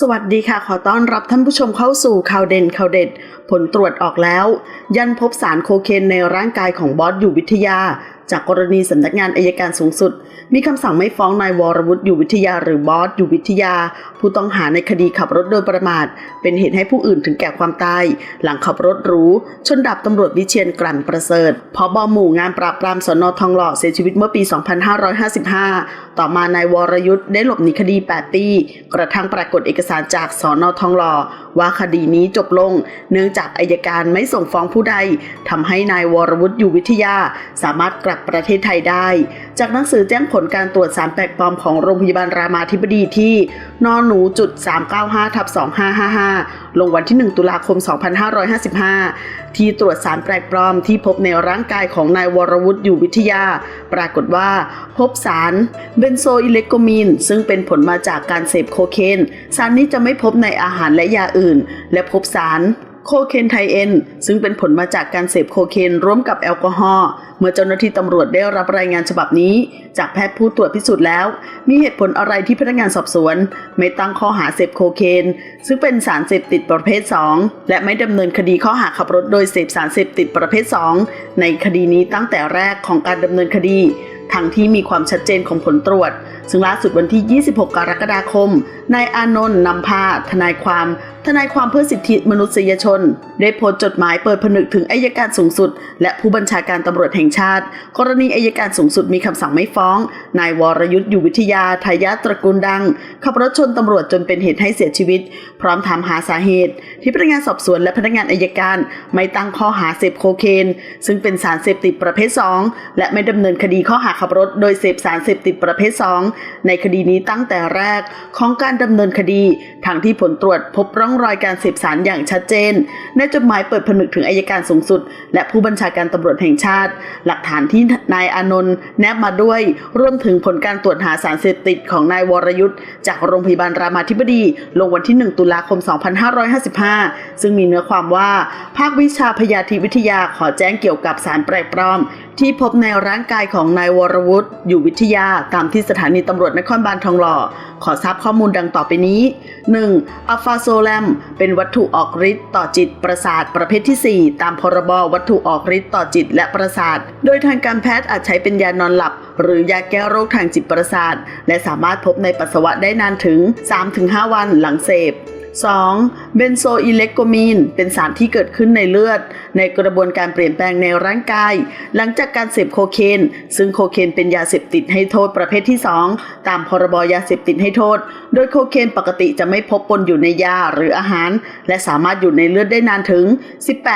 สวัสดีค่ะ ขอต้อนรับท่านผู้ชมเข้าสู่ข่าวเด่นข่าวเด็ด ผลตรวจออกแล้ว ยันพบสารโคเคนในร่างกายของบอสอยู่วิทยา จากกรณีสำนักงานอายการสูงสุด มีคำสั่งไม่ฟ้องนายวรวุฒิอยู่วิทยาหรือบอสอยู่วิทยา ผู้ต้องหาในคดีขับรถโดยประมาท เป็นเหตุให้ผู้อื่นถึงแก่ความตาย หลังขับรถรู้ ชนดับตำรวจวิเชียนกลั่นประเสริฐพอบหมู่งานปราบปรามสนทองหล่อเสียชีวิตเมื่อปี 2555 ต่อมานายวรยุทธ์ได้หลบหนีคดี 8 ปี กระทั่งปรากฏเอกสารจากสนทองหล่อว่าคดีนี้จบลง เนื่องจากอายการไม่ส่งฟ้องผู้ใดทำให้นายวรวุฒิอยู่วิทยา สามารถกลับประเทศไทยได้ จากหนังสือแจ้งผลการตรวจสารแปลกปลอมของโรงพยาบาลรามาธิบดีที่นอหนูจุด395ทับ2555 ลงวันที่ 1 ตุลาคม 2555 ที่ตรวจสารแปลกปลอมที่พบในร่างกายของนายวรวุฒิอยู่วิทยา ปรากฏว่าพบสารเบนโซอิเลกโกมีน ซึ่งเป็นผลมาจากการเสพโคเคน สารนี้จะไม่พบในอาหารและยาอื่น และพบสาร โคเคนไทเอนซึ่งเป็นผลมาจากการเสพโคเคนร่วมกับแอลกอฮอล์เมื่อเจ้าหน้าที่ตำรวจได้รับรายงานฉบับนี้ จากแพทย์ผู้ตรวจพิสูจน์แล้ว มีเหตุผลอะไรที่พนักงานสอบสวน ไม่ตั้งข้อหาเสพโคเคน ซึ่งเป็นสารเสพติดประเภท 2 และไม่ดำเนินคดีข้อหาขับรถโดยเสพสารเสพติดประเภท 2 ในคดีนี้ตั้งแต่แรกของการดำเนินคดีทั้งที่มีความชัดเจนของผลตรวจ ซึ่งล่าสุดวันที่ 26 กรกฎาคม นายอานนท์นำพา ทนายความ ทนายความเพื่อสิทธิมนุษยชน ได้โพสต์จดหมายเปิดผนึกถึงอายการสูงสุด และผู้บัญชาการตำรวจแห่งชาติ กรณีอายการสูงสุดมีคำสั่งไม่ฟ้อง นายวรยุทธ์อยู่วิทยาทายาตระกูลดัง ขับรถชนตำรวจจนเป็นเหตุให้เสียชีวิต พร้อมถามหาสาเหตุ ที่พนักงานสอบสวนและพนักงานอายการไม่ตั้งข้อหาเสพโคเคน ซึ่งเป็นสารเสพติดประเภท 2 และไม่ดำเนินคดีข้อหาขับรถ โดยเสพสารเสพติดประเภท 2 ในคดีนี้ตั้งแต่แรกของการดำเนินคดีทางที่ผลตรวจพบร่องรอยการเสพสารอย่างชัดเจน ในจดหมายเปิดผนึกถึงอายการสูงสุด และผู้บัญชาการตำรวจแห่งชาติ หลักฐานที่นายอานนท์แนบมาด้วย รวมถึงผลการตรวจหาสารเสพติดของนายวรยุทธ์จากโรงพยาบาลรามาธิบดี ลงวันที่ 1 ตุลาคม 2555 ซึ่งมีเนื้อความว่า ภาควิชาพยาธิวิทยาขอแจ้งเกี่ยวกับสารแปลกปลอมที่พบในร่างกายของนายวรวุฒิอยู่วิทยาตามที่สถานีตำรวจนครบาลทองหล่อ ขอทราบข้อมูลดังต่อไปนี้ 1. อัลฟาโซแลม เป็นวัตถุออกฤทธิ์ต่อจิตประสาทประเภทที่ 4 ตามพรบวัตถุออกฤทธิ์ต่อจิตและประสาท โดยทางการแพทย์อาจใช้เป็นยานอนหลับ หรือยาแก้โรคทางจิตประสาท และสามารถพบในปัสสาวะได้นานถึง 3-5 วันหลังเสพ 2. เบนโซอิเล็กโกมีนเป็นสารที่เกิดขึ้นในเลือด ในกระบวนการเปลี่ยนแปลงในร่างกาย หลังจากการเสพโคเคน ซึ่งโคเคนเป็นยาเสพติดให้โทษประเภทที่ 2 ตามพรบยาเสพติดให้โทษ โดยโคเคนปกติจะไม่พบปนอยู่ในยาหรืออาหาร และสามารถอยู่ในเลือดได้นานถึง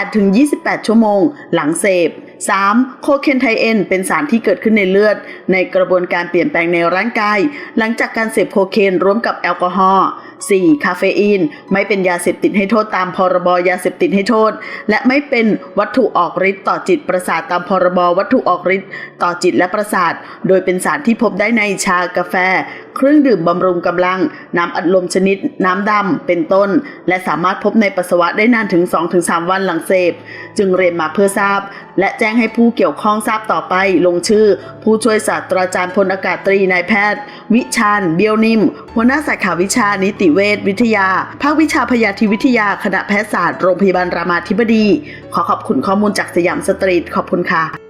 18-28 ชั่วโมง หลังเสพ 3. โคเคนไทเอนเป็นสารที่เกิดขึ้นในเลือด ในกระบวนการเปลี่ยนแปลงในร่างกาย หลังจากการเสพโคเคนร่วมกับแอลกอฮอล์ 4. คาเฟอีนไม่เป็นยาเสพติดให้โทษตามพรบยาเสพติดให้โทษ และไม่เป็นวัตถุออกฤทธิ์ต่อจิตประสาทตามพรบวัตถุออกฤทธิ์ต่อจิตและประสาท โดยเป็นสารที่พบได้ในชากาแฟ เครื่องดื่มบำรุงกำลัง น้ำอัดลมชนิด น้ำดำเป็นต้น และสามารถพบในปัสสาวะได้นานถึง 2-3 วันหลังเสพ จึงเรียนมาเพื่อทราบ และแจ้งให้ผู้เกี่ยวข้องทราบต่อไป ลงชื่อ ผู้ช่วยศาสตราจารย์พลอากาศตรีนายแพทย์ วิชาญเบียวนิมหัวหน้าสาขาวิชานิติเวชวิทยา ภาควิชาพยาธิวิทยาคณะแพทยศาสตร์โรงพยาบาลรามาธิบดี ขอขอบคุณข้อมูลจากสยามสตรีทขอบคุณค่ะ